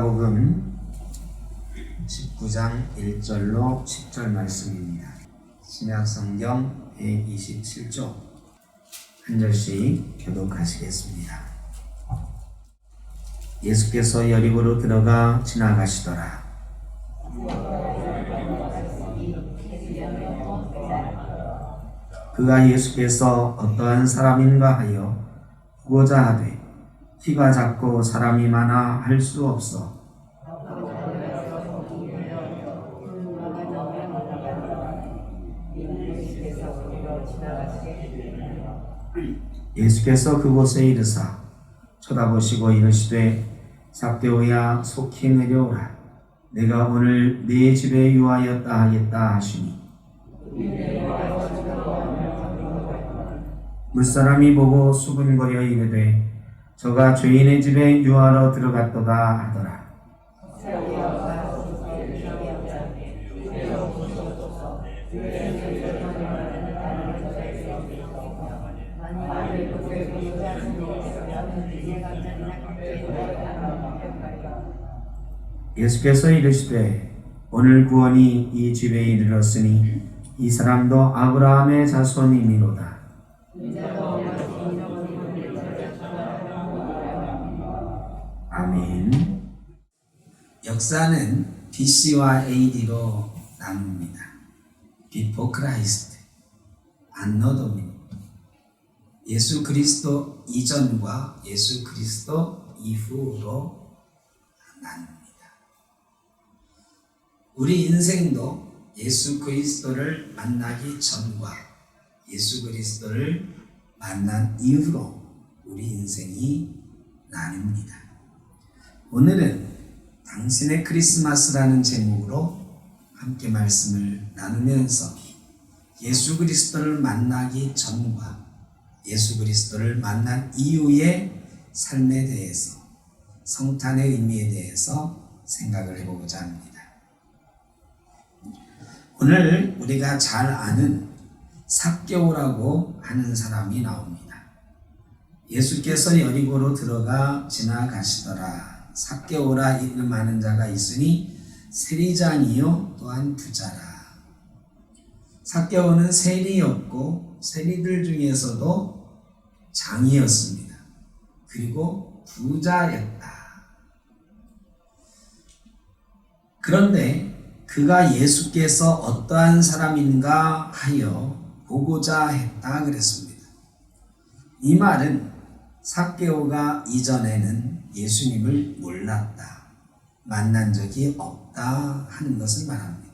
누가복음 19장 1절로 10절 말씀입니다. 신약 성경 127조 한 절씩 교독하시겠습니다. 예수께서 여리고로 들어가 지나가시더라. 그가 예수께서 어떠한 사람인가 하여 보고자 하되 키가 작고 사람이 많아 할 수 없어. 예수께서 그곳에 이르사 쳐다보시고 이르시되 삭개오야 속히 내려오라. 내가 오늘 네 집에 유하였다 하겠다 하시니. 물사람이 보고 수군거려 이르되 저가 죄인의 집에 유하러 들어갔도다 하더라. 예수께서 이르시되 오늘 구원이 이 집에 이르렀으니 이 사람도 아브라함의 자손이니로다 아멘. 역사는 BC와 AD로 나눕니다. Christ, Anno Domini. 예수 그리스도 이전과 예수 그리스도 이후로 나눕니다. 우리 인생도 예수 그리스도를 만나기 전과 예수 그리스도를 만난 이후로 우리 인생이 나뉩니다. 오늘은 당신의 크리스마스라는 제목으로 함께 말씀을 나누면서 예수 그리스도를 만나기 전과 예수 그리스도를 만난 이후의 삶에 대해서 성탄의 의미에 대해서 생각을 해보고자 합니다. 오늘 우리가 잘 아는 삭개오라고 하는 사람이 나옵니다. 예수께서 여리고로 들어가 지나가시더라. 삭개오라 이름하는 자가 있으니 세리장이요 또한 부자라. 삭개오는 세리였고 세리들 중에서도 장이었습니다. 그리고 부자였다. 그런데 그가 예수께서 어떠한 사람인가 하여 보고자 했다 그랬습니다. 이 말은 삭개오가 이전에는 예수님을 몰랐다. 만난 적이 없다 하는 것을 말합니다.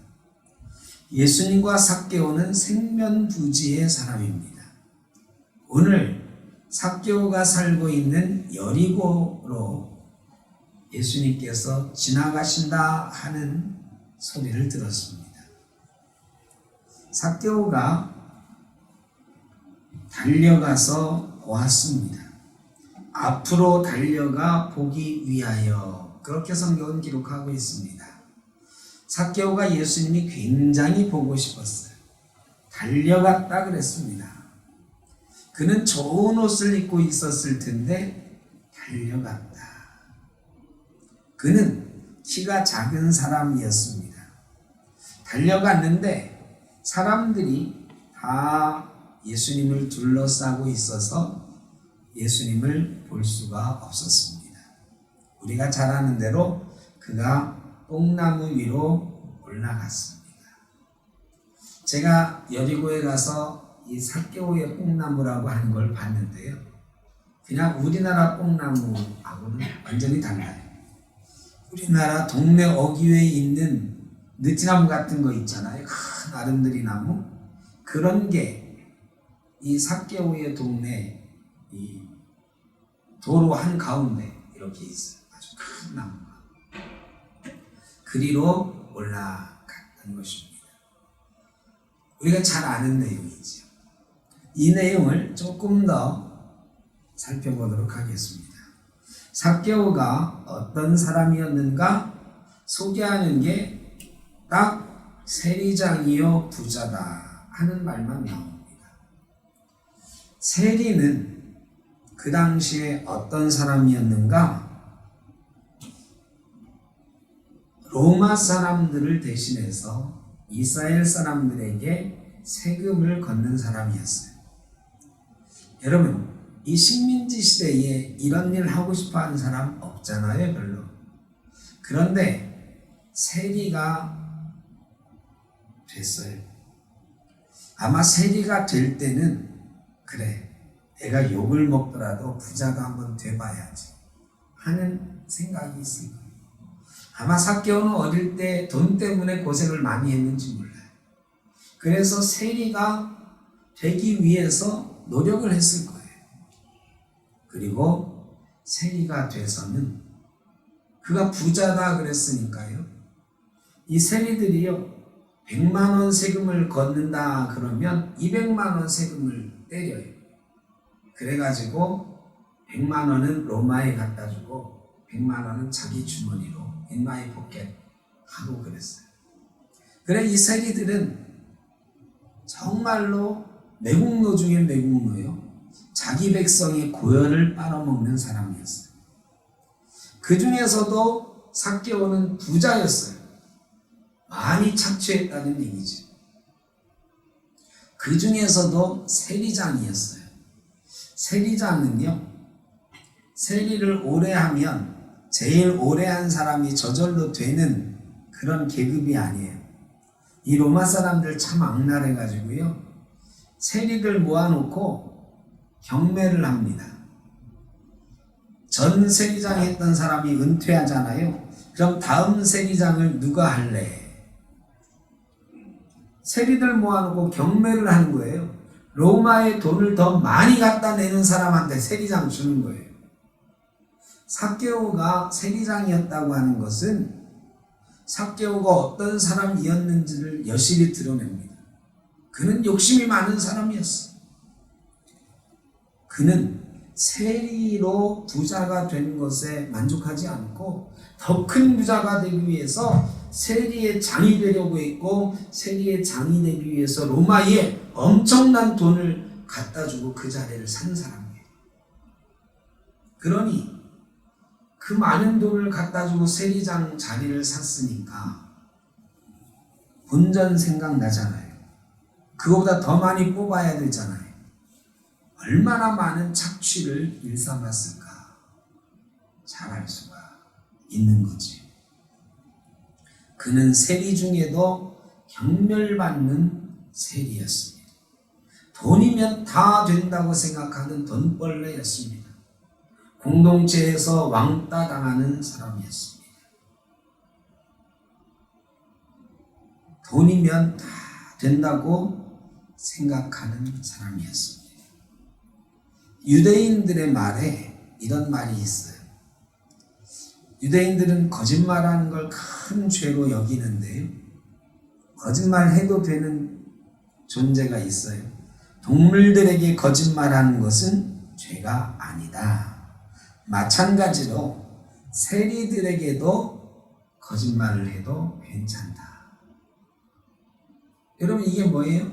예수님과 삭개오는 생면부지의 사람입니다. 오늘 삭개오가 살고 있는 여리고로 예수님께서 지나가신다 하는 소리를 들었습니다. 삭개오가 달려가서 보았습니다. 앞으로 달려가 보기 위하여 그렇게 성경은 기록하고 있습니다. 삭개오가 예수님이 굉장히 보고 싶었어요. 달려갔다 그랬습니다. 그는 좋은 옷을 입고 있었을 텐데 달려갔다. 그는 키가 작은 사람이었습니다. 달려갔는데 사람들이 다 예수님을 둘러싸고 있어서 예수님을 볼 수가 없었습니다. 우리가 잘 아는 대로 그가 뽕나무 위로 올라갔습니다. 제가 여리고에 가서 이 삭개오의 뽕나무라고 하는 걸 봤는데요. 그냥 우리나라 뽕나무하고는 완전히 달라요. 우리나라 동네 어귀에 있는 느티나무 같은 거 있잖아요. 큰 아름드리 나무. 그런 게이 삭개오의 동네 이 도로 한 가운데 이렇게 있어요. 아주 큰 나무가. 그리로 올라갔던 것입니다. 우리가 잘 아는 내용이죠. 이 내용을 조금 더 살펴보도록 하겠습니다. 삭개오가 어떤 사람이었는가 소개하는 게 딱 세리장이요 부자다 하는 말만 나옵니다. 세리는 그 당시에 어떤 사람이었는가? 로마 사람들을 대신해서 이스라엘 사람들에게 세금을 걷는 사람이었어요. 여러분, 이 식민지 시대에 이런 일 하고 싶어 하는 사람 없잖아요, 별로. 그런데 세리가 됐어요. 아마 세리가 될 때는 그래, 내가 욕을 먹더라도 부자가 한번 돼봐야지 하는 생각이 있을 거예요. 아마 사개오는 어릴 때 돈 때문에 고생을 많이 했는지 몰라요. 그래서 세리가 되기 위해서 노력을 했을 거예요. 그리고 세리가 돼서는 그가 부자다 그랬으니까요. 이 세리들이요. 100만 원 세금을 걷는다 그러면 200만 원 세금을 때려요. 그래가지고 100만 원은 로마에 갖다 주고 100만 원은 자기 주머니로 인마이 포켓 하고 그랬어요. 그래 이 세리들은 정말로 매국노 중에 매국노요. 자기 백성의 고열을 빨아먹는 사람이었어요. 그 중에서도 사개오는 부자였어요. 많이 착취했다는 얘기죠. 그 중에서도 세리장이었어요. 세리장은요, 세리를 오래 하면 제일 오래 한 사람이 저절로 되는 그런 계급이 아니에요. 이 로마 사람들 참 악랄해가지고요, 세리들 모아놓고 경매를 합니다. 전 세리장 했던 사람이 은퇴하잖아요. 그럼 다음 세리장을 누가 할래? 세리들 모아놓고 경매를 하는 거예요. 로마에 돈을 더 많이 갖다 내는 사람한테 세리장 주는 거예요. 사케오가 세리장이었다고 하는 것은 사케오가 어떤 사람이었는지를 여실히 드러냅니다. 그는 욕심이 많은 사람이었어. 그는 세리로 부자가 된 것에 만족하지 않고 더 큰 부자가 되기 위해서 세리의 장이 되려고 했고 세리의 장이 되기 위해서 로마에 엄청난 돈을 갖다 주고 그 자리를 산 사람이에요. 그러니 그 많은 돈을 갖다 주고 세리장 자리를 샀으니까 본전 생각나잖아요. 그거보다 더 많이 뽑아야 되잖아요. 얼마나 많은 착취를 일삼았을까 잘 알 수가 있는 거지. 그는 세리 중에도 경멸받는 세리였습니다. 돈이면 다 된다고 생각하는 돈벌레였습니다. 공동체에서 왕따 당하는 사람이었습니다. 돈이면 다 된다고 생각하는 사람이었습니다. 유대인들의 말에 이런 말이 있어요. 유대인들은 거짓말하는 걸 큰 죄로 여기는데요. 거짓말 해도 되는 존재가 있어요. 동물들에게 거짓말하는 것은 죄가 아니다. 마찬가지로 세리들에게도 거짓말을 해도 괜찮다. 여러분 이게 뭐예요?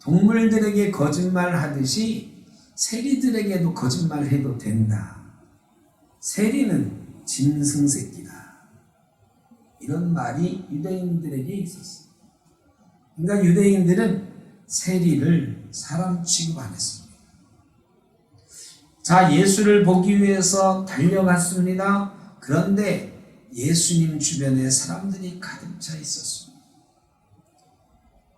동물들에게 거짓말 하듯이 세리들에게도 거짓말 해도 된다. 세리는 짐승 새끼다. 이런 말이 유대인들에게 있었어요. 그러니까 유대인들은 세리를 사람 취급 안 했습니다. 자, 예수를 보기 위해서 달려갔습니다. 그런데 예수님 주변에 사람들이 가득 차 있었습니다.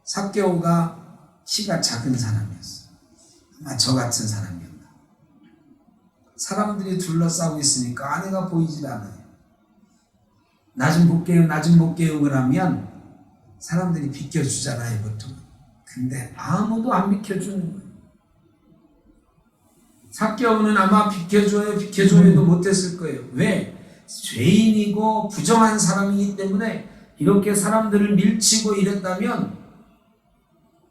삭개오가 키가 작은 사람이었어요. 아마 저 같은 사람이었다. 사람들이 둘러싸고 있으니까 아내가 보이질 않아요. 나 좀 볼게요, 나 좀 볼게요, 그러면 사람들이 비켜주잖아요, 보통. 근데 아무도 안 비켜주는 거예요. 사개오는 아마 비켜줘요, 비켜줘요도 못했을 거예요. 왜? 죄인이고 부정한 사람이기 때문에 이렇게 사람들을 밀치고 이랬다면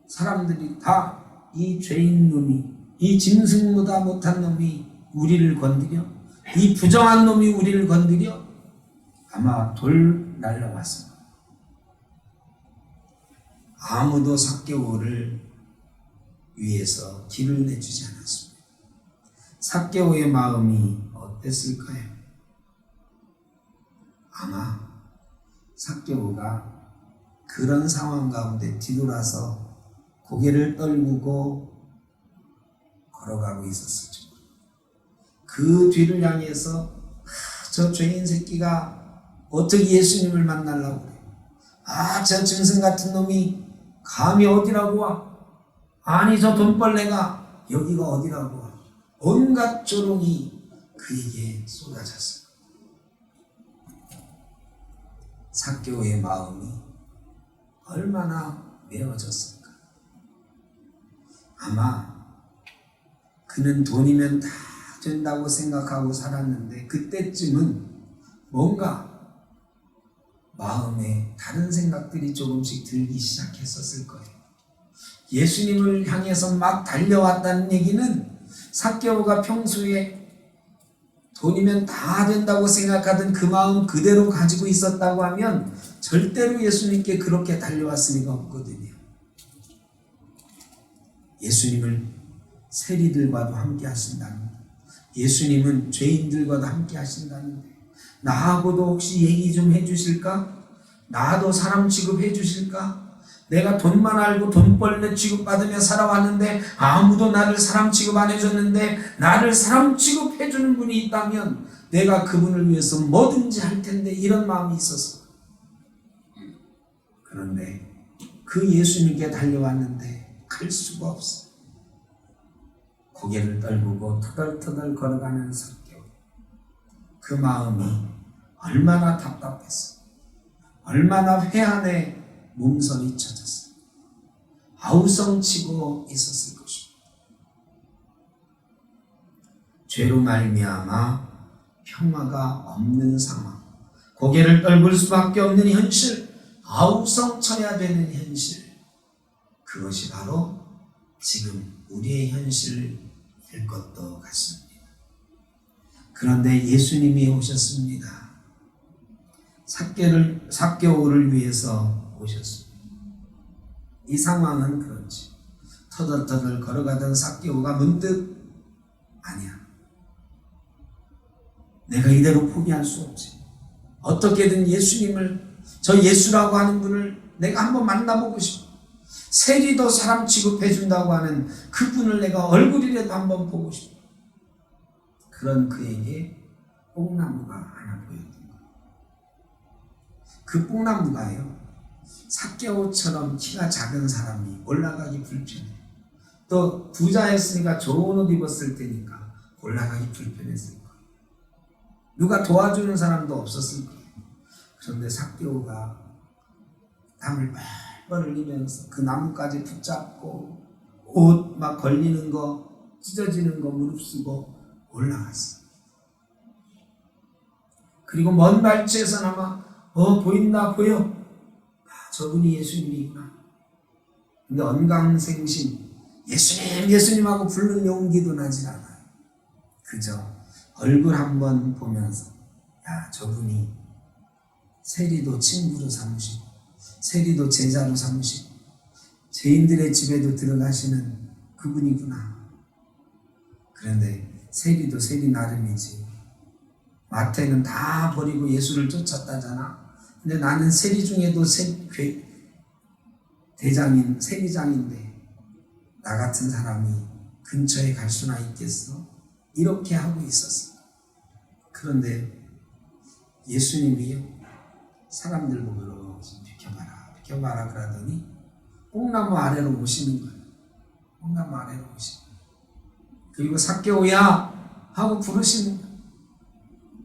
사람들이 다 이 죄인 놈이, 이 짐승보다 못한 놈이 우리를 건드려? 이 부정한 놈이 우리를 건드려? 아마 돌 날라왔습니다. 아무도 사개오를 위해서 길을 내주지 않았습니다. 삭개오의 마음이 어땠을까요? 아마 삭개오가 그런 상황 가운데 뒤돌아서 고개를 떨구고 걸어가고 있었을지 그 뒤를 향해서 아, 저 죄인 새끼가 어떻게 예수님을 만나려고 그래? 아, 저 짐승 같은 놈이 감히 어디라고 와? 아니, 저 돈벌레가 여기가 어디라고 와? 온갖 조롱이 그에게 쏟아졌어요. 사교의 마음이 얼마나 메어졌을까? 아마 그는 돈이면 다 된다고 생각하고 살았는데 그때쯤은 뭔가 마음에 다른 생각들이 조금씩 들기 시작했었을 거예요. 예수님을 향해서 막 달려왔다는 얘기는 사개오가 평소에 돈이면 다 된다고 생각하던 그 마음 그대로 가지고 있었다고 하면 절대로 예수님께 그렇게 달려왔을 리가 없거든요. 예수님을 세리들과도 함께 하신다는 예수님은 죄인들과도 함께 하신다는데 나하고도 혹시 얘기 좀 해주실까? 나도 사람 취급해 주실까? 내가 돈만 알고 돈벌레 취급받으며 살아왔는데 아무도 나를 사람 취급 안 해줬는데 나를 사람 취급해 주는 분이 있다면 내가 그분을 위해서 뭐든지 할 텐데 이런 마음이 있어서 그런데 그 예수님께 달려왔는데 갈 수가 없어 고개를 떨구고 터덜터덜 걸어가는 성격 그 마음이 얼마나 답답했어 얼마나 회한에 몸서리 쳐졌어. 아우성치고 있었을 것입니다. 죄로 말미암아 평화가 없는 상황, 고개를 떨굴 수밖에 없는 현실, 아우성쳐야 되는 현실, 그것이 바로 지금 우리의 현실일 것도 같습니다. 그런데 예수님이 오셨습니다. 삭개를 삭개오를 위해서 오셨습니다. 이 상황은 그렇지. 터덜터덜 걸어가던 삭개오가 문득 아니야. 내가 이대로 포기할 수 없지. 어떻게든 예수님을 저 예수라고 하는 분을 내가 한번 만나보고 싶어. 세리도 사람 취급해 준다고 하는 그분을 내가 얼굴이라도 한번 보고 싶어. 그런 그에게 뽕나무가 하나 보였던 거예요. 그 뽕나무가요. 사개오처럼 키가 작은 사람이 올라가기 불편해. 또 부자였으니까 좋은 옷 입었을 때니까 올라가기 불편했을 거예요. 누가 도와주는 사람도 없었을 거예요. 그런데 사개오가 땀을 뻘뻘 흘리면서 그 나무까지 붙잡고 옷 막 걸리는 거 찢어지는 거 무릅쓰고 올라갔어. 그리고 먼 발치에서나마 어 보인다 보여. 아, 저분이 예수님이구나. 근데 언감생심 예수님 예수님하고 부르는 용기도 나질 않아요. 그저 얼굴 한번 보면서 야 저분이 세리도 친구로 삼으시고 세리도 제자로 삼으시고 죄인들의 집에도 들어가시는 그분이구나. 그런데 세리도 세리 나름이지. 마태는 다 버리고 예수를 쫓았다잖아. 근데 나는 세리 중에도 세, 괴, 대장인 세리장인데 나 같은 사람이 근처에 갈 수나 있겠어? 이렇게 하고 있었어. 그런데 예수님이요 사람들 보고 좀 비켜봐라 비켜봐라 그러더니 뽕나무 아래로 오시는 거예요. 뽕나무 아래로 오시는. 그리고 사개오야 하고 부르시는.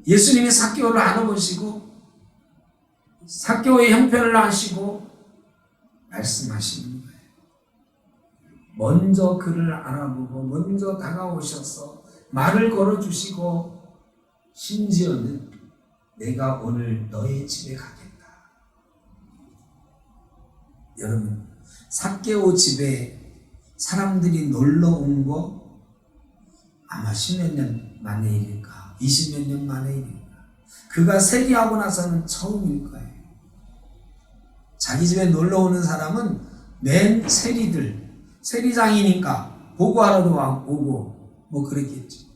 예수님이 사개오를 안아보시고 사개오의 형편을 아시고 말씀하시는 거예요. 먼저 그를 알아보고 먼저 다가오셔서 말을 걸어주시고 심지어는 내가 오늘 너의 집에 가겠다. 여러분 사개오 집에 사람들이 놀러 온 거 아마 십몇 년 만의 일일까, 이십몇 년 만의 일일까. 그가 세리하고 나서는 처음일 거예요. 자기 집에 놀러 오는 사람은 맨 세리들, 세리장이니까 보고하러도 오고 뭐 그랬겠죠.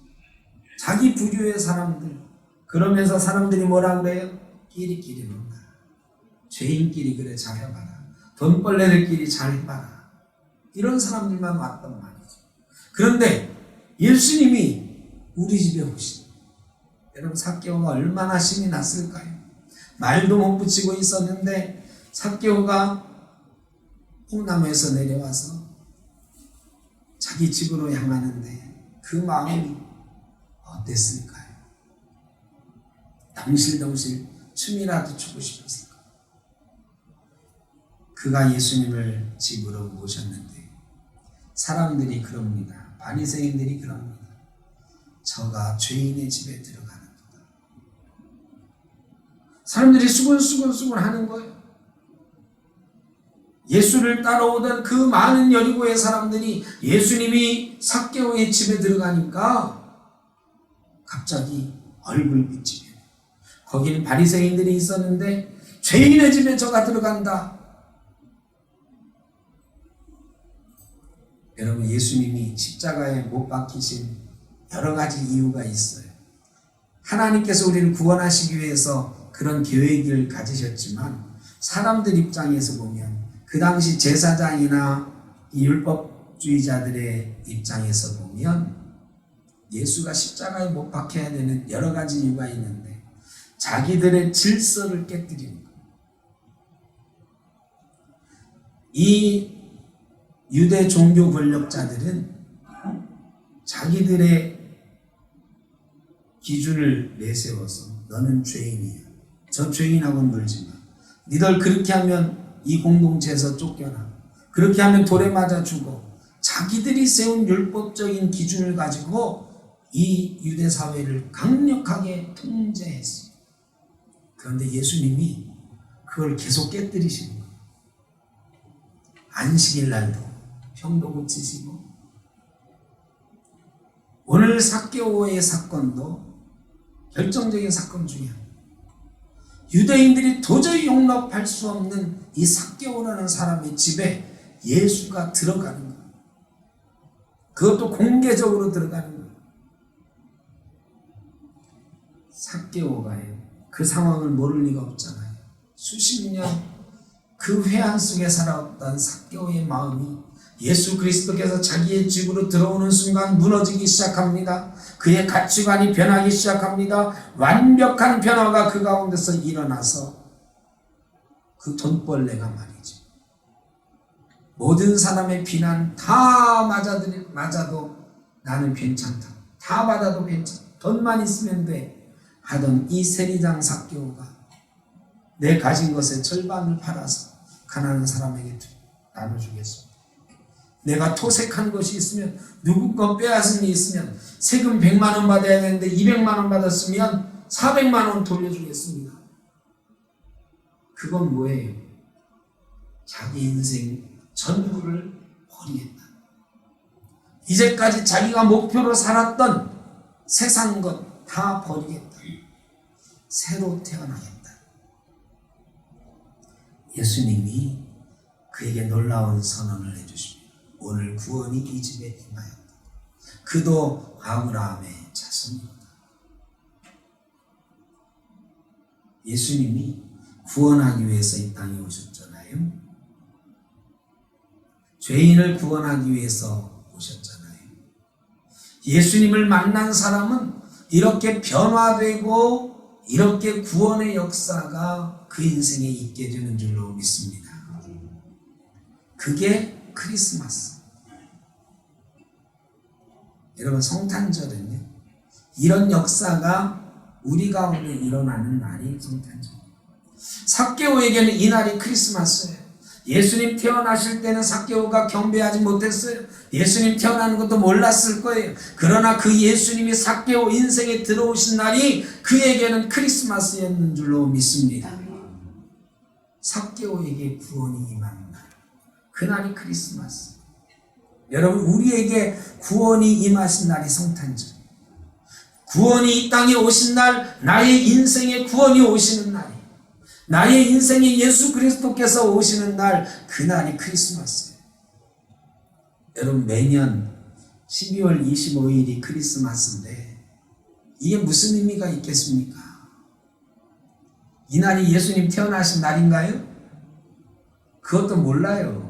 자기 부류의 사람들. 그러면서 사람들이 뭐라 그래요? 끼리끼리 논다. 죄인끼리 그래 잘해봐라. 돈벌레들끼리 잘해봐라. 이런 사람들만 왔단 말이죠. 그런데 예수님이 우리 집에 오신 여러분 사개오가 얼마나 신이 났을까요? 말도 못 붙이고 있었는데 사개오가 콩나무에서 내려와서 자기 집으로 향하는데 그 마음이 어땠을까요? 덩실덩실 춤이라도 추고 싶었을까? 그가 예수님을 집으로 모셨는데 사람들이 그럽니다. 바리새인들이 그럽니다. 저가 죄인의 집에 들어가는도다. 사람들이 수근수근수근 하는 거예요. 예수를 따라오던 그 많은 여리고의 사람들이 예수님이 삭개오의 집에 들어가니까 갑자기 얼굴 빛이 변해요. 거기는 바리새인들이 있었는데 죄인의 집에 저가 들어간다. 여러분 예수님이 십자가에 못 박히신 여러 가지 이유가 있어요. 하나님께서 우리를 구원하시기 위해서 그런 계획을 가지셨지만 사람들 입장에서 보면 그 당시 제사장이나 이 율법주의자들의 입장에서 보면 예수가 십자가에 못 박혀야 되는 여러 가지 이유가 있는데 자기들의 질서를 깨뜨리는 거예요. 이 유대 종교 권력자들은 자기들의 기준을 내세워서 너는 죄인이야. 저 죄인하고 놀지 마. 니들 그렇게 하면 이 공동체에서 쫓겨나. 그렇게 하면 돌에 맞아 죽어. 자기들이 세운 율법적인 기준을 가지고 이 유대 사회를 강력하게 통제했어. 그런데 예수님이 그걸 계속 깨뜨리시는 거예요. 안식일 날도 병도 고치시고 오늘 사개오의 사건도 결정적인 사건 중에. 유대인들이 도저히 용납할 수 없는 이 사개오라는 사람의 집에 예수가 들어가는 거예요. 그것도 공개적으로 들어가는 거예요. 사개오가요. 그 상황을 모를 리가 없잖아요. 수십 년 그 회한 속에 살아왔던 사개오의 마음이 예수 그리스도께서 자기의 집으로 들어오는 순간 무너지기 시작합니다. 그의 가치관이 변하기 시작합니다. 완벽한 변화가 그 가운데서 일어나서 그 돈벌레가 말이죠. 모든 사람의 비난 다 맞아들, 맞아도 나는 괜찮다. 다 받아도 괜찮다. 돈만 있으면 돼. 하던 이 세리장 사교가 내 가진 것의 절반을 팔아서 가난한 사람에게 나눠주겠습니다. 내가 토색한 것이 있으면 건 빼앗은 게 있으면 세금 100만 원 받아야 되는데 200만 원 받았으면 400만 원 돌려주겠습니다. 그건 뭐예요? 자기 인생 전부를 버리겠다. 이제까지 자기가 목표로 살았던 세상 것 다 버리겠다. 새로 태어나겠다. 예수님이 그에게 놀라운 선언을 해주십니다. 오늘 구원이 이 집에 임하였다. 그도 아브라함의 자손이다. 예수님이 구원하기 위해서 이 땅에 오셨잖아요. 죄인을 구원하기 위해서 오셨잖아요. 예수님을 만난 사람은 이렇게 변화되고 이렇게 구원의 역사가 그 인생에 있게 되는 줄로 믿습니다. 그게 크리스마스. 여러분 성탄절은요. 이런 역사가 우리 가운데 일어나는 날이 성탄절. 사개오에게는 이 날이 크리스마스예요. 예수님 태어나실 때는 사개오가 경배하지 못했어요. 예수님 태어나는 것도 몰랐을 거예요. 그러나 그 예수님이 사개오 인생에 들어오신 날이 그에게는 크리스마스였는 줄로 믿습니다. 사개오에게 구원이 날. 그날이 크리스마스. 여러분 우리에게 구원이 임하신 날이 성탄절. 구원이 이 땅에 오신 날 나의 인생에 구원이 오시는 날이 나의 인생에 예수 그리스도께서 오시는 날 그날이 크리스마스예요. 여러분 매년 12월 25일이 크리스마스인데 이게 무슨 의미가 있겠습니까? 이 날이 예수님 태어나신 날인가요? 그것도 몰라요.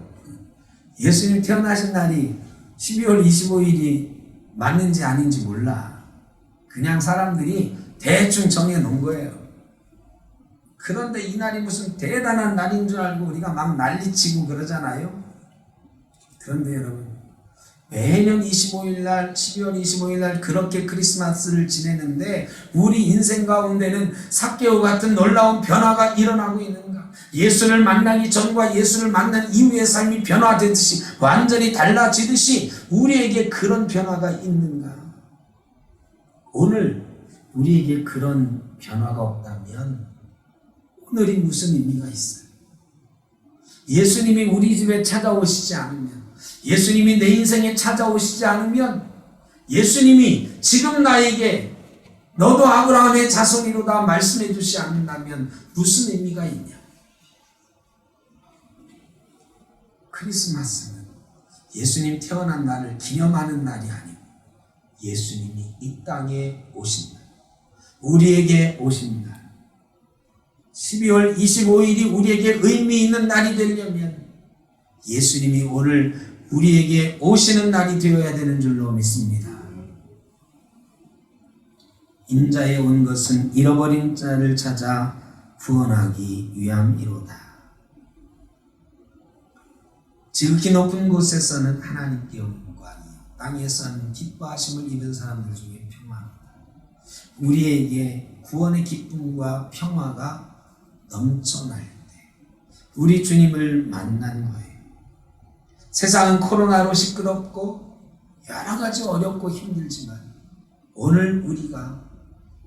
예수님 태어나신 날이 12월 25일이 맞는지 아닌지 몰라. 그냥 사람들이 대충 정해 놓은 거예요. 그런데 이 날이 무슨 대단한 날인 줄 알고 우리가 막 난리치고 그러잖아요. 그런데 여러분, 매년 25일 날, 12월 25일 날 그렇게 크리스마스를 지내는데 우리 인생 가운데는 사개오 같은 놀라운 변화가 일어나고 있는가? 예수를 만나기 전과 예수를 만난 이후의 삶이 변화되듯이 완전히 달라지듯이 우리에게 그런 변화가 있는가? 오늘 우리에게 그런 변화가 없다면 오늘이 무슨 의미가 있어요? 예수님이 우리 집에 찾아오시지 않으면 예수님이 내 인생에 찾아오시지 않으면 예수님이 지금 나에게 너도 아브라함의 자손이로다 말씀해 주시 않는다면 무슨 의미가 있냐? 크리스마스는 예수님 태어난 날을 기념하는 날이 아니고 예수님이 이 땅에 오신 날, 우리에게 오신 날. 12월 25일이 우리에게 의미 있는 날이 되려면 예수님이 오늘 우리에게 오시는 날이 되어야 되는 줄로 믿습니다. 인자에 온 것은 잃어버린 자를 찾아 구원하기 위함이로다. 지극히 높은 곳에서는 하나님께 영광이, 땅에서는 기뻐하심을 입은 사람들 중에 평화입니다. 우리에게 구원의 기쁨과 평화가 넘쳐날 때, 우리 주님을 만난 거예요. 세상은 코로나로 시끄럽고 여러 가지 어렵고 힘들지만 오늘 우리가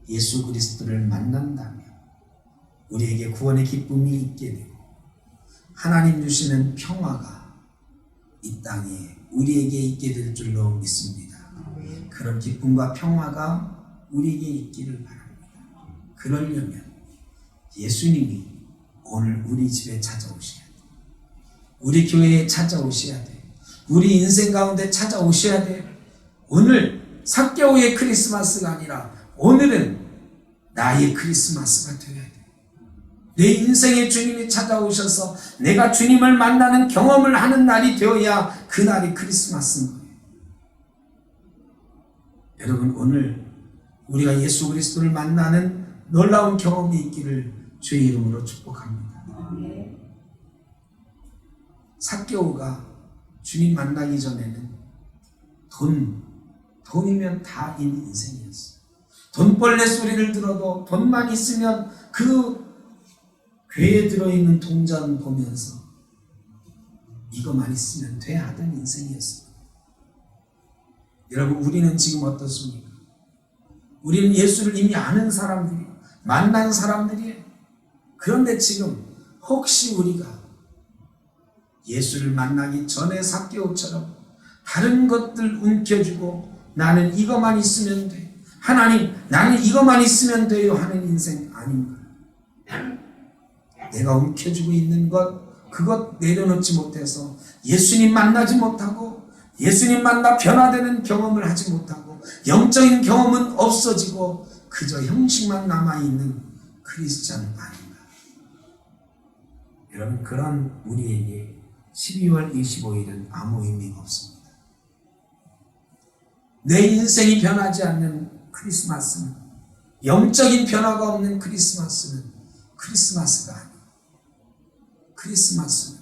예수 그리스도를 만난다면 우리에게 구원의 기쁨이 있게 되고 하나님 주시는 평화가 이 땅에 우리에게 있게 될 줄로 믿습니다. 그런 기쁨과 평화가 우리에게 있기를 바랍니다. 그러려면 예수님이 오늘 우리 집에 돼요. 우리 교회에 찾아오셔야 돼요. 우리 인생 가운데 찾아오셔야 돼요. 오늘 사개오의 크리스마스가 아니라 오늘은 나의 크리스마스가 되어야 돼요. 내 인생에 주님이 찾아오셔서 내가 주님을 만나는 경험을 하는 날이 되어야 그 날이 크리스마스인 거예요. 여러분 오늘 우리가 예수 그리스도를 만나는 놀라운 경험이 있기를 주의 이름으로 축복합니다. 사개오가 주님 만나기 전에는 돈, 돈이면 다인 인생이었어요. 돈벌레 소리를 들어도 돈만 있으면 그 괴에 들어있는 동전 보면서 이거만 있으면 돼 하던 인생이었어요. 여러분, 우리는 지금 어떻습니까? 우리는 예수를 이미 아는 사람들이, 만난 사람들이에요. 그런데 지금 혹시 우리가 예수를 만나기 전에 사개오처럼 다른 것들 움켜쥐고 나는 이것만 있으면 돼. 하나님, 나는 이것만 있으면 돼요 하는 인생 아닌가? 내가 움켜쥐고 있는 것, 그것 내려놓지 못해서 예수님 만나지 못하고 예수님 만나 변화되는 경험을 하지 못하고 영적인 경험은 없어지고 그저 형식만 남아있는 크리스찬 아닌가? 여러분, 그런 우리에게 12월 25일은 아무 의미가 없습니다. 내 인생이 변하지 않는 크리스마스는 영적인 변화가 없는 크리스마스는 크리스마스가 아니에요. 크리스마스는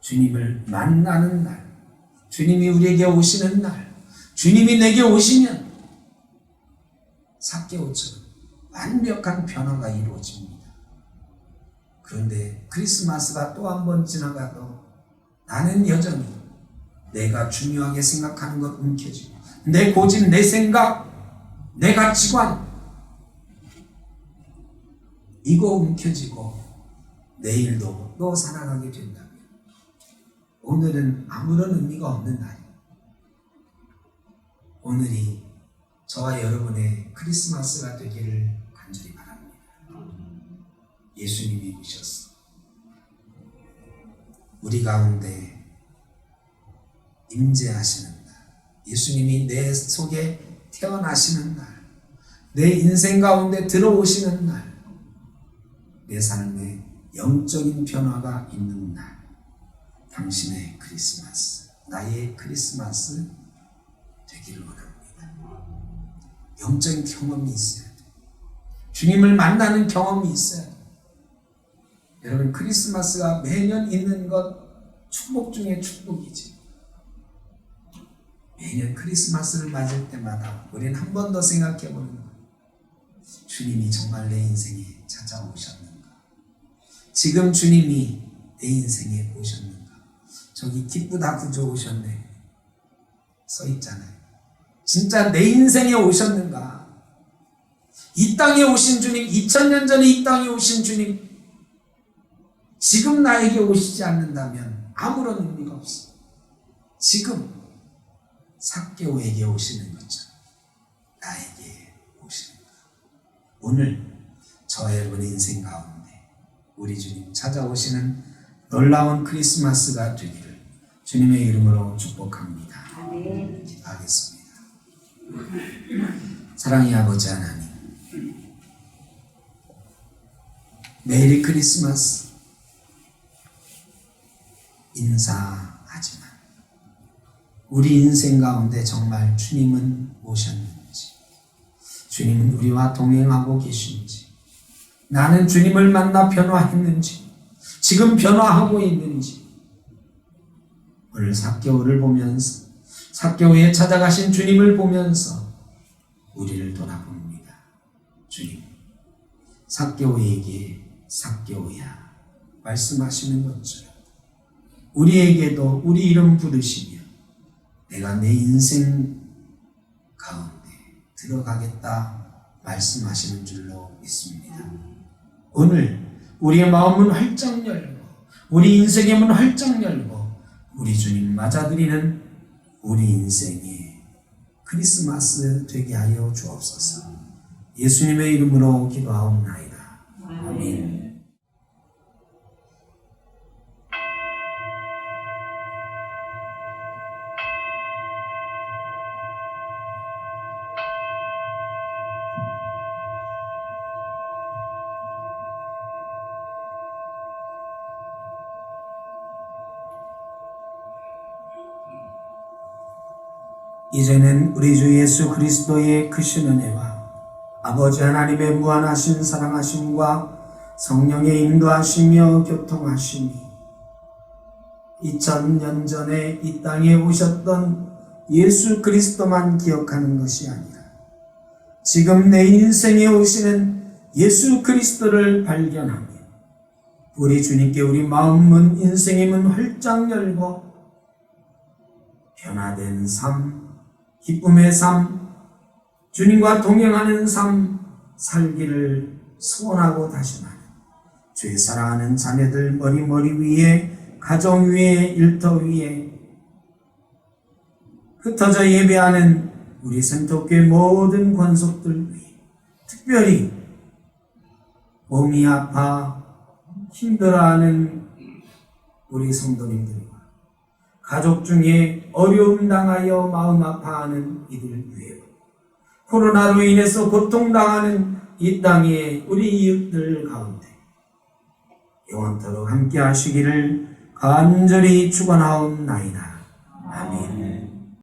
주님을 만나는 날, 주님이 우리에게 오시는 날, 주님이 내게 오시면 사개오처럼 완벽한 변화가 이루어집니다. 그런데 크리스마스가 또 한 번 지나가도 나는 여전히 내가 중요하게 생각하는 것 움켜쥐고 내 고집, 내 생각, 내 가치관 이거 움켜쥐고 내일도 또 살아가게 된다면 오늘은 아무런 의미가 없는 날이에요. 오늘이 저와 여러분의 크리스마스가 되기를 간절히 바랍니다. 예수님이 오셨어. 우리 가운데 임재하시는 날, 예수님이 내 속에 태어나시는 날, 내 인생 가운데 들어오시는 날, 내 삶에 영적인 변화가 있는 날, 당신의 크리스마스, 나의 크리스마스 되기를 원합니다. 영적인 경험이 있어야 돼. 주님을 만나는 경험이 있어야 돼. 여러분, 크리스마스가 매년 있는 것 축복 중에 축복이지. 매년 크리스마스를 맞을 때마다 우리는 한 번 더 생각해 보는 거예요. 주님이 정말 내 인생에 찾아오셨는가? 지금 주님이 내 인생에 오셨는가? 저기 기쁘다 구조 오셨네. 써 있잖아요. 진짜 내 인생에 오셨는가? 이 땅에 오신 주님, 2000년 전에 이 땅에 오신 주님, 지금 나에게 오시지 않는다면 아무런 의미가 없어. 지금 사개오에게 오시는 것처럼 나에게 오시는 것. 오늘 저 여러분의 인생 가운데 우리 주님 찾아오시는 놀라운 크리스마스가 되기를 주님의 이름으로 축복합니다. 아멘. 기도하겠습니다. 사랑의 아버지 하나님, 메리 크리스마스 인사하지만 우리 인생 가운데 정말 주님은 오셨는지, 주님은 우리와 동행하고 계신지, 나는 주님을 만나 변화했는지, 지금 변화하고 있는지, 오늘 사개오를 보면서 사개오에 찾아가신 주님을 보면서 우리를 돌아봅니다. 주님, 사개오에게 사개오야 말씀하시는 것처럼 우리에게도 우리 이름 부르시며 내가 내 인생 가운데 들어가겠다 말씀하시는 줄로 믿습니다. 오늘 우리의 마음은 활짝 열고 우리 인생의 문 활짝 열고 우리 주님 맞아들이는 우리 인생의 크리스마스 되게 하여 주옵소서. 예수님의 이름으로 기도하옵나이다. 아멘. 이제는 우리 주 예수 그리스도의 크신 은혜와 아버지 하나님의 무한하신 사랑하심과 성령의 인도하시며 교통하심이 2000년 전에 이 땅에 오셨던 예수 그리스도만 기억하는 것이 아니라 지금 내 인생에 오시는 예수 그리스도를 발견하며 우리 주님께 우리 마음 문 인생의 문 활짝 열고 변화된 삶, 기쁨의 삶, 주님과 동행하는 삶 살기를 소원하고 다짐하는 주의 사랑하는 자녀들 머리 머리 위에 가정 위에 일터 위에 흩어져 예배하는 우리 센터교회 모든 권속들 위해 특별히 몸이 아파 힘들어하는 우리 성도님들과 가족 중에 어려움 당하여 마음 아파하는 이들 위해 코로나로 인해서 고통당하는 이 땅의 우리 이웃들 가운데 영원토록 함께 하시기를 간절히 축원하옵나이다.